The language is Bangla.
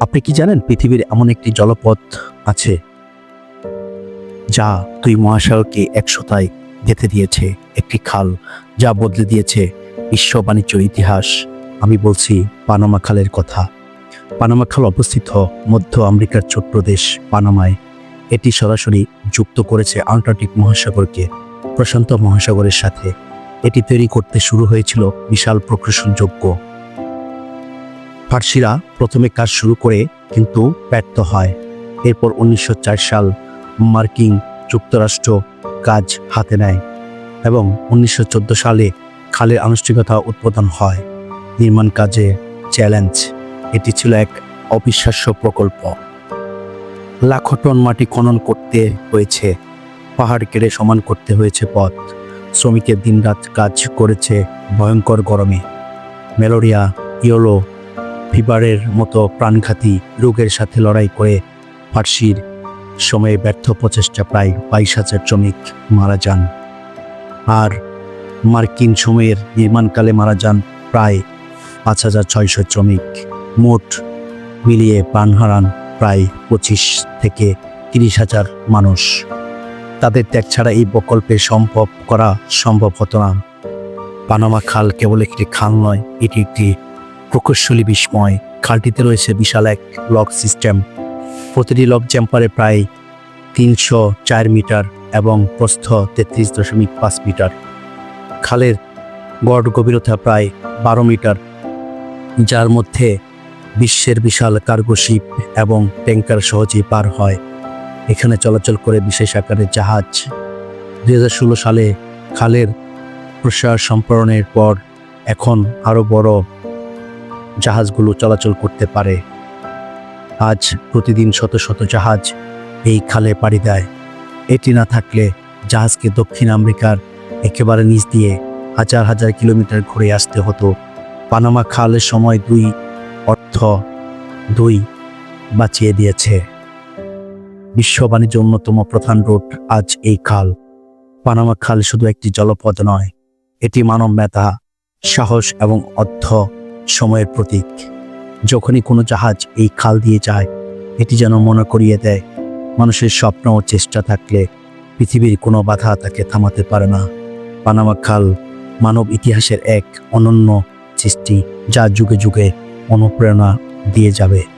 আপনি কি জানেন পৃথিবীর এমন একটি জলপথ আছে যা দুই মহাসাগরকে একশোতায় গেঁথে দিয়েছে? একটি খাল যা বদলে দিয়েছে বিশ্ব বাণিজ্য ইতিহাস। আমি বলছি পানামা খালের কথা। পানামা খাল অবস্থিত মধ্য আমেরিকার ছোট্ট দেশ পানামায়। এটি সরাসরি যুক্ত করেছে আন্টার্কটিক মহাসাগরকে, প্রশান্ত মহাসাগরের সাথে। এটি তৈরি করতে শুরু হয়েছিল বিশাল প্রকৌশলযোগ্য ফার্সিরা প্রথমে কাজ শুরু করে কিন্তু ব্যর্থ হয়। এরপর উনিশশো চার সাল মার্কিন যুক্তরাষ্ট্র কাজ হাতে নেয় এবং উনিশশো চোদ্দ সালে খালের আনুষ্ঠানিকতা উদ্বোধন হয়। নির্মাণ কাজে চ্যালেঞ্জ, এটি ছিল এক অবিশ্বাস্য প্রকল্প। লাখো টন মাটি খনন করতে হয়েছে, পাহাড় কেড়ে সমান করতে হয়েছে পথ। শ্রমিকের দিনরাত কাজ করেছে ভয়ঙ্কর গরমে। ম্যালেরিয়া, ইয়োলো ফিভারের মতো প্রাণঘাতী রোগের সাথে লড়াই করে ফার্সির সময়ে ব্যর্থ প্রচেষ্টা প্রায় বাইশ হাজার শ্রমিক মারা যান। আর মার্কিন সময়ের নির্মাণকালে মারা যান প্রায় পাঁচ হাজার ছয়শো শ্রমিক। মোট মিলিয়ে প্রাণ হারান প্রায় পঁচিশ থেকে তিরিশ হাজার মানুষ। তাদের ত্যাগ ছাড়া এই প্রকল্পে সম্ভব করা সম্ভব হতো না। পানামা খাল কেবল একটি খাল নয়, এটি একটি প্রকৌশলী বিস্ময়, খালটিতে রয়েছে বিশাল এক লক সিস্টেম প্রতিটি লক চ্যাম্পারে প্রায় তিনশো চার মিটার এবং প্রস্থ তেত্রিশ দশমিক পাঁচ মিটার। খালের গড় গভীরতা প্রায় বারো মিটার, যার মধ্যে বিশ্বের বিশাল কার্গো শিপ এবং ট্যাঙ্কার সহজেই পার হয়। এখানে চলাচল করে বিশেষ আকারের জাহাজ। দু হাজার ষোলো সালে খালের প্রসার সম্প্রসারণের পর এখন আরও বড় জাহাজগুলো চলাচল করতে পারে। আজ প্রতিদিন শত শত জাহাজ এই খালে পাড়ি দেয়। এটি না থাকলে জাহাজকে দক্ষিণ আমেরিকার একেবারে নিচ দিয়ে হাজার হাজার কিলোমিটার ঘুরে আসতে হতো। পানামা খালের সময় দুই অর্থ দুই বাঁচিয়ে দিয়েছে। বিশ্ব বাণিজ্য অন্যতম প্রধান রুট আজ এই খাল। পানামা খাল শুধু একটি জলপথ নয়, এটি মানব মেধা সাহস এবং অর্থ সময়ের প্রতীক। যখনই কোনো জাহাজ এই খাল দিয়ে যায়, এটি যেন মনে করিয়ে দেয়, মানুষের স্বপ্ন ও চেষ্টা থাকলে পৃথিবীর কোনো বাধা তাকে থামাতে পারে না। পানামা খাল মানব ইতিহাসের এক অনন্য সৃষ্টি, যা যুগে যুগে অনুপ্রেরণা দিয়ে যাবে।